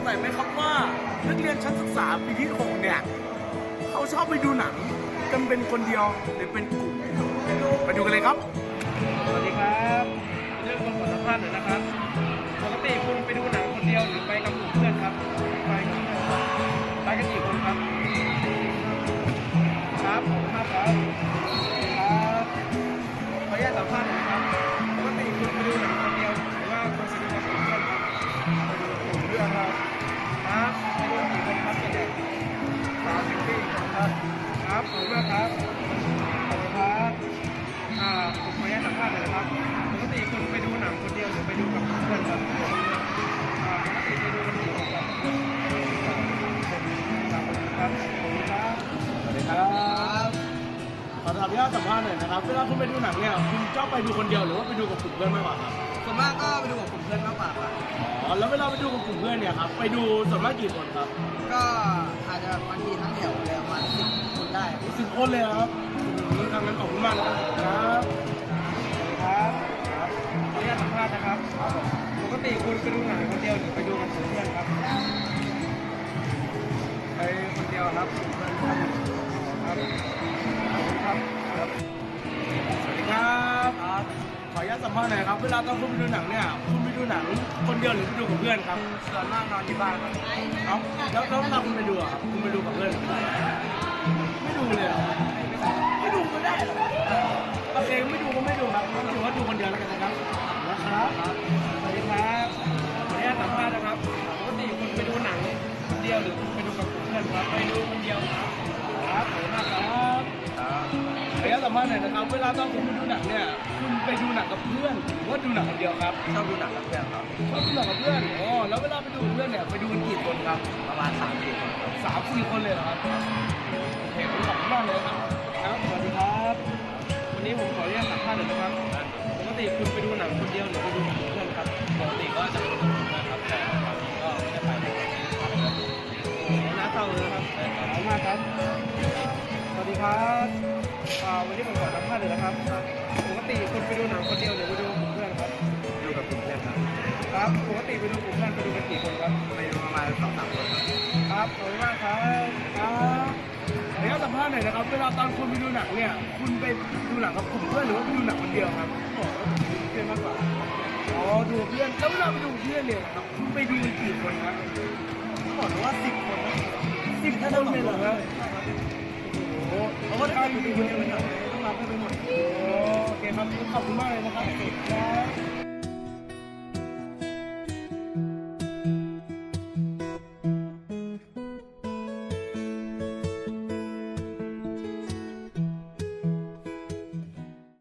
งสัยไหมครับว่านักเรียนชั้นศึกษาปีที่หกเนี่ย เขาชอบไปดูหนังกันเป็นคนเดียวหรือเป็นกลุ่มไปดูกันเลยครับ สวัสดีครับ เรื่องคนขอสัมภาษณ์หน่อยนะครับ คนครับครับขอบคุณมากครับขอบคุณครับอ่าผมขออนุญาตสัมภาษณ์หน่อยนะครับปกติคุณไปดูหนังคนเดียวหรือไปดูกับเพื่อนครับอ่าปกติไปดูกันกี่คนครับครับครับขอบคุณครับสวัสดีครับขอถามพี่ว่าสัมภาษณ์หน่อยนะครับเวลาคุณไปดูหนังเนี่ยคุณชอบไปดูคนเดียวหรือว่าไปดูกับกลุ่มเพื่อนมากกว่าครับส่วนมากก็ไปดูกับกลุ่ม แล้วเวลาไปดูกับกลุ่มเพื่อนเนี่ยครับ ไปดูส่วนมากกี่คนครับก็อาจจะบางทีทั้งแถวเลยประมาณสิบคนได้ครับสิบคนเลยเหรอครับอืมทางนั้นขอบคุณมากนะครับครับครับขออนุญาตสัมภาษณ์นะครับ ปกติคุณไปดูหนังคนเดียวหรือไปดูกับเพื่อนครับ ไปคนเดียวครับเพื่อนครับครับครับ สัมภาษณ์หน่อยครับ เวลาตอนคุณไปดูหนังเนี่ย คุณไปดูหนังคนเดียวหรือไปดูกับเพื่อนครับส่วนมากนอนที่บ้านครับเอ้าแล้วแล้วเวลาคุณไปดูอะครับคุณไปดูกับเพื่อนหรือเปล่าไม่ดูเลยเหรอไม่ดูก็ได้เหรอโอเคไม่ดูก็ไม่ดูครับถือว่าดูคนเดียวแล้วกันนะครับนะครับสวัสดีครับขออนุญาตสัมภาษณ์นะครับปกติคุณไปดูหนังคนเดียวหรือไปดูกับเพื่อนครับไปดูคนเดียวครับครับขอบคุณมากครับขออนุญาต สัมภาษณ์หน่อยนะครับ เวลาตอนคุณไปดูหนังเนี่ย คุณไปดูหนังกับเพื่อนหรือว่าดูหนังคนเดียวครับ ชอบดูหนังกับเพื่อนครับชอบดูหนังกับเพื่อน อ๋อ แล้วเวลาไปดูกับเพื่อนเนี่ย ไปดูกันกี่คนครับประมาณสามสี่คนครับสามสี่คนเลยเหรอครับโอเคผมขอบคุณมากเลยครับ ครับ สวัสดีครับ วันนี้ผมขออนุญาตสัมภาษณ์หน่อยนะครับปกติคุณไปดูหนังคนเดียวหรือไปดูกับเพื่อนครับ ปกติก็จะไปดูกับเพื่อนครับแต่บางทีก็ไม่ได้ไปด้วยกันครับโอ้โหน่าเศร้าเลยนะครับขอบคุณมากครับสวัส ดีครับอ่าวันนี้ผมขอสัมภาษณ์หน่อยนะครับปกติคุณไปดูหนังคนเดียวหรือไปดูกับเพื่อนครับดูกับกลุ่มเพื่อนครับ ครับ ปกติไปดูกลุ่มเพื่อนไปดูกันกี่คนครับไปดูประมาณสองสามคนครับครับขอบคุณมากครับครับขออนุญาตสัมภาษณ์หน่อยนะครับเวลาตอนคุณไปดูหนังเนี่ยคุณไปดูหนังกับกลุ่มเพื่อนหรือว่าไปดูหนังคนเดียวครับเพื่อนมากกว่าอ๋อดูกับเพื่อนแล้วเวลาไปดูกับเพื่อนเนี่ยครับคุณไปดูกันกี่คนครับบอกว่าสิบคนนะสิบคนเลยเหรอครับโอ้โห เพราะว่าการดูคนเลยครับต้องรับให้ไปหมดโอเคครับขอบคุณมากเลยนะครับ